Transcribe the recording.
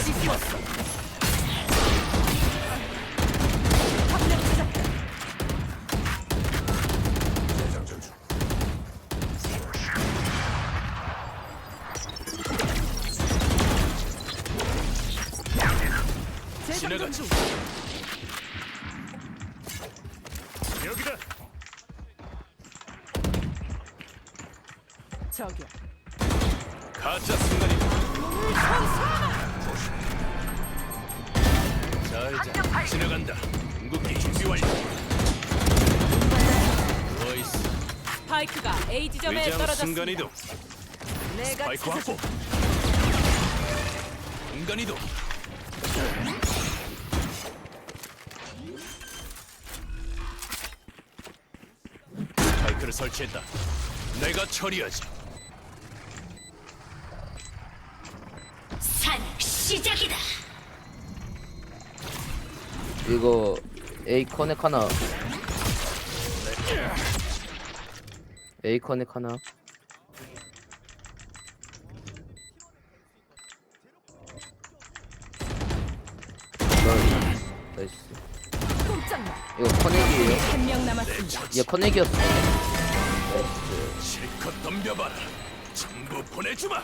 어디 숨었어? 시작해. 재장전 중. 여기다. 저기야. 가짜 순간이다. 자, 이제 지나간다. 궁극기 준비 완료. 누워있어. 스파이크가 A 지점에 떨어졌습니다. 순간이동. 내가 마이크 찾아줄 확보. 순간이동. 스파이크를 설치했다. 내가 처리하지. 산 시작이다. 이거 A 커넥 하나 A 커넥 하나. 이거 커넥이에요? 한 명 남았습니다. 얘 커넥이었어 실컷 덤벼봐라. 전부 보내주마.